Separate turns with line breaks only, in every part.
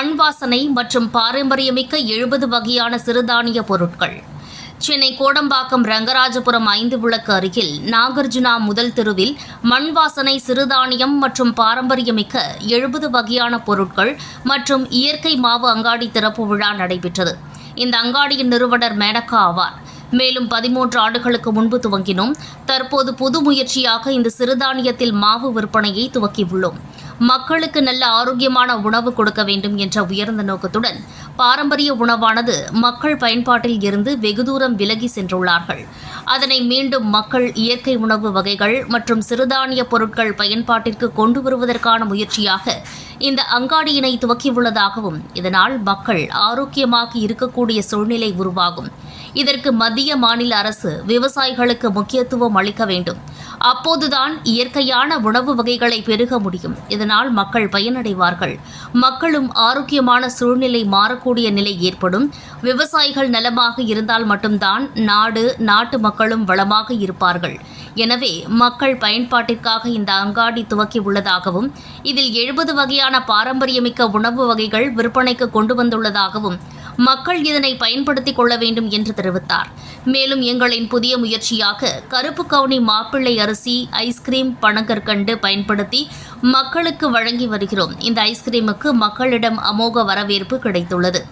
மண் வாசனை மற்றும் பாரம்பரியமிக்க எழுபது வகையான சிறுதானிய பொருட்கள். சென்னை கோடம்பாக்கம் ரங்கராஜபுரம் ஐந்து விளக்கு அருகில் நாகார்ஜுனா முதல் தெருவில் மண் வாசனை சிறுதானியம் மற்றும் பாரம்பரியமிக்க எழுபது வகையான பொருட்கள் மற்றும் இயற்கை மாவு அங்காடி திறப்பு விழா நடைபெற்றது. இந்த அங்காடியின் நிறுவனர் மேனகா ஆவார். மேலும் பதிமூன்று ஆண்டுகளுக்கு முன்பு துவங்கினோம். தற்போது புது முயற்சியாக இந்த சிறுதானியத்தில் மாவு விற்பனையை துவக்கியுள்ளோம். மக்களுக்கு நல்ல ஆரோக்கியமான உணவு கொடுக்க வேண்டும் என்ற உயர்ந்த நோக்கத்துடன் பாரம்பரிய உணவானது மக்கள் பயன்பாட்டில் இருந்து வெகு தூரம் விலகி சென்றுள்ளார்கள். அதனை மீண்டும் மக்கள் இயற்கை உணவு வகைகள் மற்றும் சிறுதானிய பொருட்கள் பயன்பாட்டிற்கு கொண்டு வருவதற்கான முயற்சியாக இந்த அங்காடியினை துவக்கியுள்ளதாகவும் இதனால் மக்கள் ஆரோக்கியமாக இருக்கக்கூடிய சூழ்நிலை உருவாகும். இதற்கு மத்திய மாநில அரசு விவசாயிகளுக்கு முக்கியத்துவம் அளிக்க வேண்டும். அப்போதுதான் இயற்கையான உணவு வகைகளை பெருக முடியும். இதனால் மக்கள் பயனடைவார்கள். மக்களும் ஆரோக்கியமான சூழ்நிலை மாறக்கூடிய நிலை ஏற்படும். விவசாயிகள் நலமாக இருந்தால் மட்டும்தான் நாடு நாட்டு மக்களும் வளமாக இருப்பார்கள். எனவே மக்கள் பயன்பாட்டிற்காக இந்த அங்காடி துவக்கி உள்ளதாகவும் இதில் எழுபது வகையான பாரம்பரியமிக்க உணவு வகைகள் விற்பனைக்கு கொண்டு வந்துள்ளதாகவும் மக்கள் இதனை பயன்படுத்திக் கொள்ள வேண்டும் என்று தெரிவித்தார். மேலும் எங்களின் புதிய முயற்சியாக கருப்பு கவுனி மாப்பிள்ளை அரிசி ஐஸ்கிரீம் பனங்கற்கண்டு பயன்படுத்தி மக்களுக்கு வழங்கி வருகிறோம். இந்த ஐஸ்கிரீமுக்கு மக்களிடம் அமோக வரவேற்பு கிடைத்துள்ளது.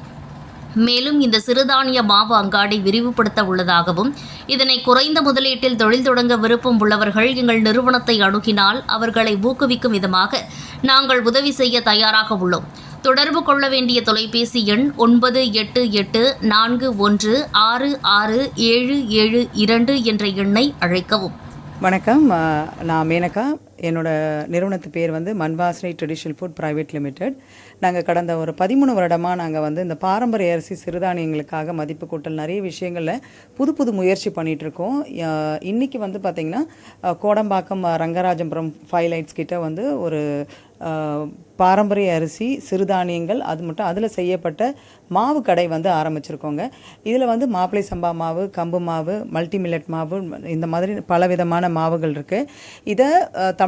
மேலும் இந்த சிறுதானிய மாவு அங்காடி விரிவுபடுத்த உள்ளதாகவும் இதனை குறைந்த முதலீட்டில் தொழில் தொடங்க விருப்பம் உள்ளவர்கள் எங்கள் நிறுவனத்தை அணுகினால் அவர்களை ஊக்குவிக்கும் விதமாக நாங்கள் உதவி செய்ய தயாராக உள்ளோம். தொடர்பு கொள்ள வேண்டிய தொலைபேசி எண் ஒன்பது எட்டு எட்டு நான்கு ஒன்று ஆறு ஆறு ஏழு ஏழு இரண்டு என்ற எண்ணை அழைக்கவும்.
வணக்கம் நான் மேனகா என்னோட நிறுவனத்து பேர் வந்து Manvasanai traditional food private limited நாங்கள் கடந்த ஒரு பதிமூணு வருடமாக நாங்கள் வந்து இந்த பாரம்பரிய அரிசி சிறுதானியங்களுக்காக மதிப்பு கூட்டல் நிறைய விஷயங்களில் புது புது முயற்சி பண்ணிகிட்ருக்கோம் இன்றைக்கி வந்து பார்த்திங்கன்னா கோடம்பாக்கம் ரங்கராஜபுரம் ஃபைவ் லைட்ஸ் கிட்ட வந்து ஒரு பாரம்பரிய அரிசி சிறுதானியங்கள் அது மட்டும் அதில் செய்யப்பட்ட மாவு கடை வந்து ஆரம்பிச்சிருக்கோங்க. இதில் வந்து மாப்பிளை சம்பா மாவு கம்பு மாவு மல்டி மில்லட் மாவு இந்த மாதிரி பலவிதமான மாவுகள் இருக்குது இதை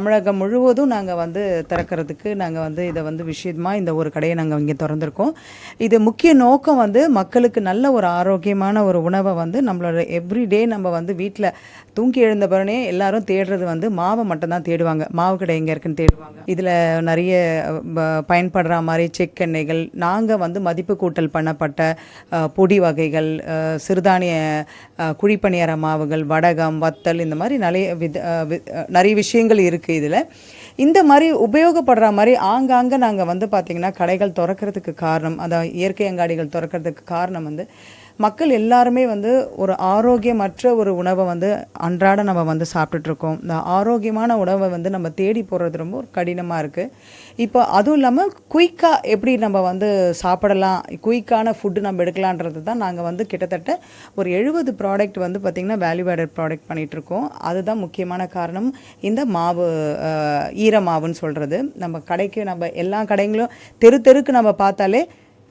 தமிழகம் முழுவதும் நாங்கள் வந்து திறக்கிறதுக்கு நாங்கள் வந்து இதை வந்து விஷயமாக இந்த ஒரு கடையை நாங்கள் இங்கே திறந்திருக்கோம். இது முக்கிய நோக்கம் வந்து மக்களுக்கு நல்ல ஒரு ஆரோக்கியமான ஒரு உணவை வந்து நம்மளோட எவ்ரிடே நம்ம வந்து வீட்டில் தூங்கி எழுந்த பிறனே எல்லாரும் தேடுறது வந்து மாவை மட்டும்தான் தேடுவாங்க. மாவு கடை எங்கே இருக்குன்னு தேடுவாங்க. இதில் நிறைய ப- பயன்படுற மாதிரி செக்கெண்ணெய்கள் நாங்கள் வந்து மதிப்பு கூட்டல் பண்ணப்பட்ட பொடி வகைகள் சிறுதானிய குழிப்பணியார மாவுகள் வடகம் வத்தல் இந்த மாதிரி நிறைய வித வி- நிறைய விஷயங்கள் இருக்குது இதில். இந்த மாதிரி உபயோகப்படுற மாதிரி ஆங்காங்கே நாங்கள் வந்து பார்த்திங்கன்னா கடைகள் திறக்கிறதுக்கு காரணம் அதாவது இயற்கை அங்காடிகள் திறக்கிறதுக்கு காரணம் வந்து மக்கள் எல்லாருமே வந்து ஒரு ஆரோக்கியமற்ற ஒரு உணவை வந்து அன்றாட நம்ம வந்து சாப்பிட்டுட்ருக்கோம். இந்த ஆரோக்கியமான உணவை வந்து நம்ம தேடி போகிறது ரொம்ப கடினமாக இருக்குது இப்போ அதுவும் இல்லாமல் குயிக்காக எப்படி நம்ம வந்து சாப்பிடலாம் குயிக்கான ஃபுட்டு நம்ம எடுக்கலான்றது தான் நாங்கள் வந்து கிட்டத்தட்ட ஒரு எழுபது ப்ராடக்ட் வந்து பார்த்திங்கன்னா வேல்யூ ஆடட் ப்ராடக்ட் பண்ணிகிட்ருக்கோம் அதுதான் முக்கியமான காரணம். இந்த மாவு ஈரமாவுன்னு சொல்கிறது நம்ம கடைக்கு நம்ம எல்லா கடைங்களும் தெரு தெருக்கு நம்ம பார்த்தாலே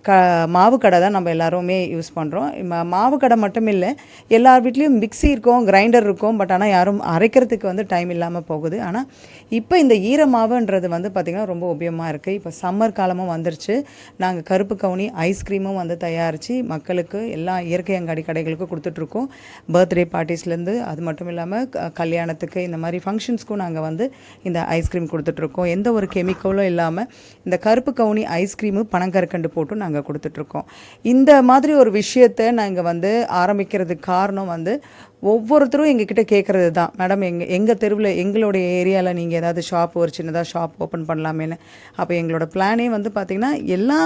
க மாவு கடை தான் நம்ம எல்லாருமே யூஸ் பண்ணுறோம் மாவு கடை மட்டும் இல்லை எல்லார் வீட்லேயும் மிக்ஸி இருக்கும் கிரைண்டர் இருக்கும் பட் ஆனால் யாரும் அரைக்கிறதுக்கு வந்து டைம் இல்லாமல் போகுது. ஆனால் இப்போ இந்த ஈர மாவுன்றது வந்து பார்த்திங்கன்னா ரொம்ப உபயோகமாக இருக்குது இப்போ சம்மர் காலமும் வந்துருச்சு. நாங்கள் கருப்பு கவுனி ஐஸ்கிரீமும் வந்து தயாரித்து மக்களுக்கு எல்லா இயற்கை அங்காடி கடைகளுக்கும் கொடுத்துட்ருக்கோம் பர்த்டே பார்ட்டிஸ்லேருந்து அது மட்டும் இல்லாமல் க- கல்யாணத்துக்கு இந்த மாதிரி ஃபங்க்ஷன்ஸ்க்கும் நாங்கள் வந்து இந்த ஐஸ்கிரீம் கொடுத்துட்ருக்கோம் எந்த ஒரு கெமிக்கலும் இல்லாமல் இந்த கருப்பு கவுனி ஐஸ்கிரீமு பனங்கற்கண்டு போட்டு நாங்கள் கொடுத்துட்ருக்கோம் இந்த மாதிரி ஒரு விஷயத்தை நாங்கள் வந்து ஆரம்பிக்கிறதுக்கு காரணம் வந்து ஒவ்வொருத்தரும் எங்ககிட்ட கேட்குறது தான் மேடம் எங்கள் எங்கள் தெருவில் எங்களுடைய ஏரியாவில் நீங்கள் ஏதாவது ஷாப் ஒரு சின்னதாக ஷாப் ஓப்பன் பண்ணலாமேன்னு. அப்போ எங்களோட பிளானே வந்து பார்த்திங்கன்னா எல்லா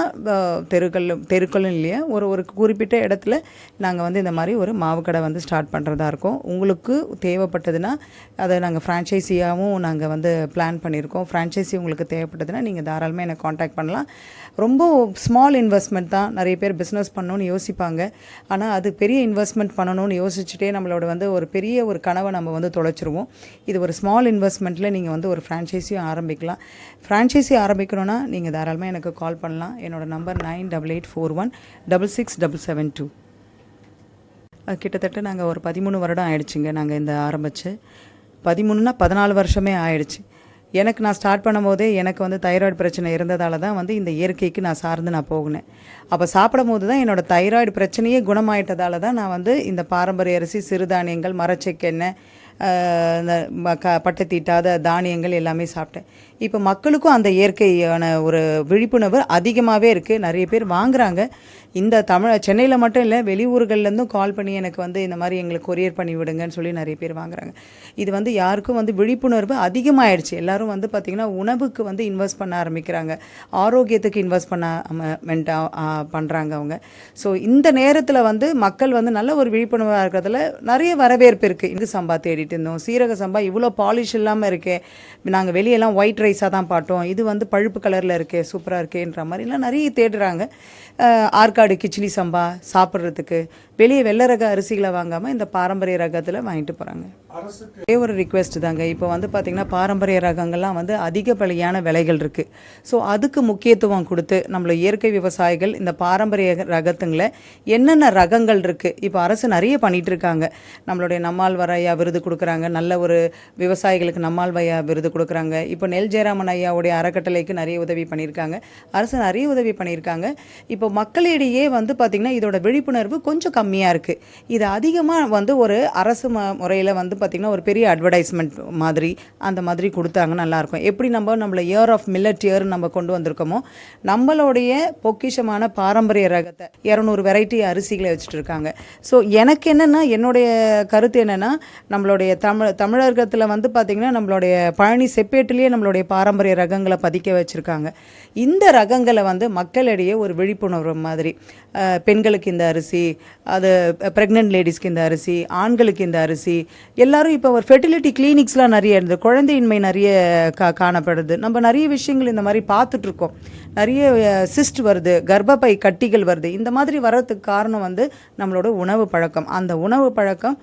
தெருக்களும் தெருக்களும் இல்லையா? ஒரு ஒரு குறிப்பிட்ட இடத்துல நாங்கள் வந்து இந்த மாதிரி ஒரு மாவு கடை வந்து ஸ்டார்ட் பண்ணுறதா இருக்கோம். உங்களுக்கு தேவைப்பட்டதுன்னா அதை நாங்கள் ஃப்ரான்ச்சைஸியாகவும் நாங்கள் வந்து பிளான் பண்ணியிருக்கோம். ஃப்ரான்ச்சைஸி உங்களுக்கு தேவைப்பட்டதுன்னா நீங்கள் தாராளமாக என்னை காண்டாக்ட் பண்ணலாம். ரொம்ப ஸ்மால் இன்வெஸ்ட்மெண்ட் தான். நிறைய பேர் பிஸ்னஸ் பண்ணணும்னு யோசிப்பாங்க. ஆனால் அது பெரிய இன்வெஸ்ட்மெண்ட் பண்ணணும்னு யோசிச்சுட்டே நம்மளோட வந்து ஒரு பெரிய ஒரு கனவை நம்ம வந்து தொலைச்சிருவோம். இது ஒரு ஸ்மால் இன்வெஸ்ட்மெண்ட்டில் நீங்கள் வந்து ஒரு ஃப்ரான்ச்சைஸியும் ஆரம்பிக்கலாம். ஃப்ரான்ச்சைஸி ஆரம்பிக்கணும்னா நீங்கள் தாராளமாக எனக்கு கால் பண்ணலாம். என்னோடய number nine double eight four one double six double seven two கிட்டத்தட்ட நாங்கள் ஒரு பதிமூணு வருடம் ஆயிடுச்சுங்க நாங்கள் இந்த ஆரம்பித்து பதிமூணுனா பதினாலு வருஷமே ஆயிடுச்சு. எனக்கு நான் ஸ்டார்ட் பண்ணும்போதே எனக்கு வந்து தைராய்டு பிரச்சனை இருந்ததால தான் வந்து இந்த இயற்கைக்கு நான் சார்ந்து நான் போகினேன். அப்போ சாப்பிடும் போது தான் என்னோடய தைராய்டு பிரச்சனையே குணமாயிட்டதால தான் நான் வந்து இந்த பாரம்பரிய அரிசி சிறுதானியங்கள் மரச்செக்கெண்ணெய் இந்த ம- க பட்டை தீட்டாத தானியங்கள் எல்லாமே சாப்பிட்டேன். இப்போ மக்களுக்கும் அந்த இயற்கையான ஒரு விழிப்புணர்வு அதிகமாகவே இருக்குது நிறைய பேர் வாங்குகிறாங்க இந்த தமிழ் சென்னையில் மட்டும் இல்லை வெளியூர்கள்லேருந்தும் கால் பண்ணி எனக்கு வந்து இந்த மாதிரி எங்களுக்கு கொரியர் பண்ணி விடுங்கன்னு சொல்லி நிறைய பேர் வாங்குறாங்க. இது வந்து யாருக்கும் வந்து விழிப்புணர்வு அதிகமாகிடுச்சு எல்லாரும் வந்து பார்த்திங்கன்னா உணவுக்கு வந்து இன்வெஸ்ட் பண்ண ஆரம்பிக்கிறாங்க. ஆரோக்கியத்துக்கு இன்வெஸ்ட் பண்ண பண்ணுறாங்க அவங்க. ஸோ இந்த நேரத்தில் வந்து மக்கள் வந்து நல்ல ஒரு விழிப்புணர்வாக இருக்கிறதுல நிறைய வரவேற்பு இருக்குது இது சம்பா தேடிட்டு இருந்தோம். சீரக சம்பா இவ்வளோ பாலிஷ் இல்லாமல் இருக்கே. நாங்கள் வெளியெல்லாம் ஒயிட் ரைஸாக தான் பாட்டோம். இது வந்து பழுப்பு கலரில் இருக்கே சூப்பராக இருக்கேன்ற மாதிரிலாம் நிறைய தேடுறாங்க. அஹ், ஆற்காடு கிச்சிலி சம்பா சாப்பிட்றதுக்கு வெளியே வெள்ளை ரக அரிசிகளை வாங்காமல் இந்த பாரம்பரிய ரகத்தில் வாங்கிட்டு போகிறாங்க ஒரே ஒரு ரிக்வெஸ்ட் தாங்க. இப்போ வந்து பார்த்திங்கன்னா பாரம்பரிய ரகங்கள்லாம் வந்து அதிகப்படியான விலைகள் இருக்குது ஸோ அதுக்கு முக்கியத்துவம் கொடுத்து நம்மள இயற்கை விவசாயிகள் இந்த பாரம்பரிய ரகத்துங்களை என்னென்ன ரகங்கள் இருக்குது இப்போ அரசு நிறைய பண்ணிட்டு இருக்காங்க. நம்மளுடைய நம்மாழ்வார் ஐயா விருது கொடுக்குறாங்க. நல்ல ஒரு விவசாயிகளுக்கு நம்மாழ்வையா விருது கொடுக்குறாங்க. இப்போ நெல் ஜெயராமன் ஐயாவுடைய அறக்கட்டளைக்கு நிறைய உதவி பண்ணியிருக்காங்க. அரசு நிறைய உதவி பண்ணியிருக்காங்க. இப்போ மக்களிடையே வந்து பார்த்திங்கன்னா இதோட விழிப்புணர்வு கொஞ்சம் கம்மியாக இருக்குது இது அதிகமாக வந்து ஒரு அரசு ம முறையில் வந்து பார்த்திங்கன்னா ஒரு பெரிய அட்வர்டைஸ்மெண்ட் மாதிரி அந்த மாதிரி கொடுத்தாங்க நல்லாயிருக்கும் எப்படி நம்ம நம்மள இயர் ஆஃப் மில்லட் இயர் நம்ம கொண்டு வந்திருக்கோமோ நம்மளுடைய பொக்கிஷமான பாரம்பரிய ரகத்தை இரநூறு வெரைட்டி அரிசிகளை வச்சுட்டு இருக்காங்க. ஸோ எனக்கு என்னென்னா என்னுடைய கருத்து என்னென்னா நம்மளுடைய தமிழ் தமிழகத்தில் வந்து பார்த்திங்கன்னா நம்மளுடைய பழனி செப்பேட்டிலேயே நம்மளுடைய பாரம்பரிய ரகங்களை பதிக்க வச்சுருக்காங்க. இந்த ரகங்களை வந்து மக்களிடையே ஒரு விழிப்புணர்வு மாதிரி பெண்களுக்கு இந்த அரிசி அது ப்ரெக்னென்ட் லேடிஸ்க்கு இந்த அரிசி ஆண்களுக்கு இந்த அரிசி எல்லாரும் இப்போ ஒரு ஃபெர்டிலிட்டி கிளினிக்ஸ்லாம் நிறைய இருந்தது குழந்தையின்மை நிறைய கா காணப்படுது. நம்ம நிறைய விஷயங்கள் இந்த மாதிரி பார்த்துட்ருக்கோம். நிறைய சிஸ்ட் வருது கர்ப்பப்பை கட்டிகள் வருது. இந்த மாதிரி வர்றதுக்கு காரணம் வந்து நம்மளோட உணவு பழக்கம். அந்த உணவு பழக்கம்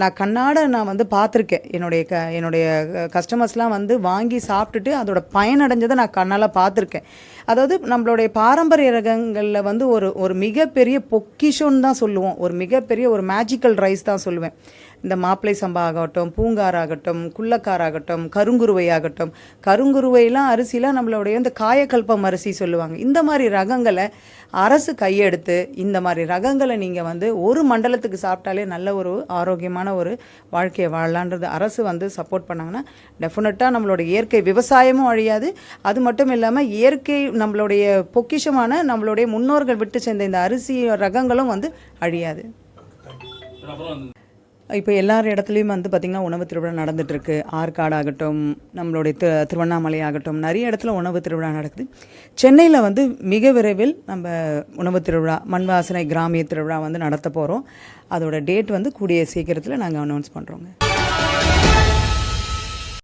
நான் கண்ணாட நான் வந்து பார்த்துருக்கேன். என்னுடைய க என்னுடைய கஸ்டமர்ஸ்லாம் வந்து வாங்கி சாப்பிட்டுட்டு அதோட பயனடைஞ்சதை நான் கண்ணால் பார்த்துருக்கேன். அதாவது நம்மளுடைய பாரம்பரிய ரகங்களில் வந்து ஒரு ஒரு மிகப்பெரிய பொக்கிஷோன்னு தான் சொல்லுவோம். ஒரு மிகப்பெரிய ஒரு மேஜிக்கல் ரைஸ் தான் சொல்லுவேன். இந்த மாப்பிளை சம்பா ஆகட்டும் பூங்கார் ஆகட்டும் குள்ளக்கார் ஆகட்டும் கருங்குருவை ஆகட்டும் கருங்குருவையெல்லாம் அரிசிலாம் நம்மளுடைய இந்த காயக்கல்பம் அரிசி சொல்லுவாங்க. இந்த மாதிரி ரகங்களை அரசு கையெடுத்து இந்த மாதிரி ரகங்களை நீங்கள் வந்து ஒரு மண்டலத்துக்கு சாப்பிட்டாலே நல்ல ஒரு ஆரோக்கியமான ஒரு வாழ்க்கையை வாழலான்றது அரசு வந்து சப்போர்ட் பண்ணாங்கன்னா டெஃபினட்டாக நம்மளோட இயற்கை விவசாயமும் அழியாது. அது மட்டும் இல்லாமல் இயற்கை நம்மளுடைய பொக்கிஷமான நம்மளுடைய முன்னோர்கள் விட்டு சேர்ந்த இந்த அரிசி ரகங்களும் வந்து அழியாது. இப்போ எல்லார் இடத்துலையும் வந்து பார்த்திங்கன்னா உணவு திருவிழா நடந்துகிட்ருக்கு ஆற்காடு ஆகட்டும் நம்மளுடைய திரு திருவண்ணாமலை ஆகட்டும் நிறைய இடத்துல உணவு திருவிழா நடக்குது. சென்னையில் வந்து மிக விரைவில் நம்ம உணவு திருவிழா மண் வாசனை கிராமிய திருவிழா வந்து நடத்த போகிறோம் அதோட டேட் வந்து கூடிய சீக்கிரத்தில் நாங்கள் அனௌன்ஸ் பண்ணுறோங்க